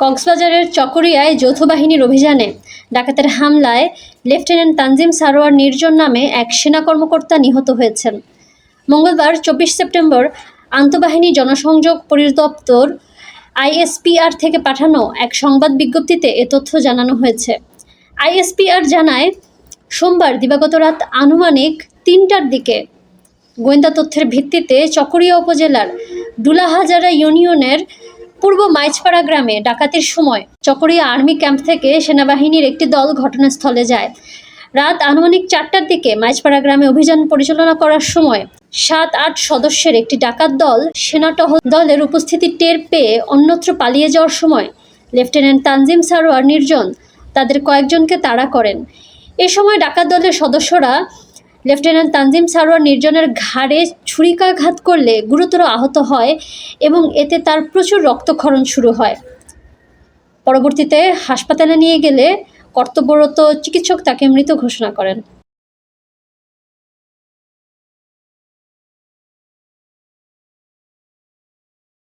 কক্সবাজারের চকরিয়ায় যৌথ বাহিনীর অভিযানে ডাকাতের হামলায় লেফটেন্যান্ট তানজিম সারোয়ার নির্জন নামে এক সেনা কর্মকর্তা নিহত হয়েছেন। মঙ্গলবার চব্বিশ সেপ্টেম্বর আন্তঃবাহিনী জনসংযোগ পরিদপ্তর আইএসপিআর থেকে পাঠানো এক সংবাদ বিজ্ঞপ্তিতে এ তথ্য জানানো হয়েছে। আইএসপিআর জানায়, সোমবার দিবাগত রাত আনুমানিক তিনটার দিকে গোয়েন্দা তথ্যের ভিত্তিতে চকরিয়া উপজেলার ডুলাহাজারা ইউনিয়নের পূর্ব মাইজপাড়া গ্রামে ডাকাতির সময় চকরিয়া আর্মি ক্যাম্প থেকে সেনাবাহিনীর একটি দল ঘটনাস্থলে যায়। রাত আনুমানিক চারটার দিকে মাইজপাড়া গ্রামে অভিযান পরিচালনা করার সময় সাত, আট সদস্যের একটি ডাকাত দল সেনাটহল দলের উপস্থিতি টের পেয়ে অন্যত্র পালিয়ে যাওয়ার সময় লেফটেন্যান্ট তানজিম সারোয়ার নির্জন তাদের কয়েকজনকে তাড়া করেন। এ সময় ডাকাত দলের সদস্যরা লেফটেন্যান্ট তানজিম সারোয়ার নির্জনের ঘাড়ে ছুরিকাঘাত করলে গুরুতর আহত হয় এবং এতে তার প্রচুর রক্তক্ষরণ শুরু হয়। পরবর্তীতে হাসপাতালে নিয়ে গেলে কর্তব্যরত চিকিৎসক তাকে মৃত ঘোষণা করেন।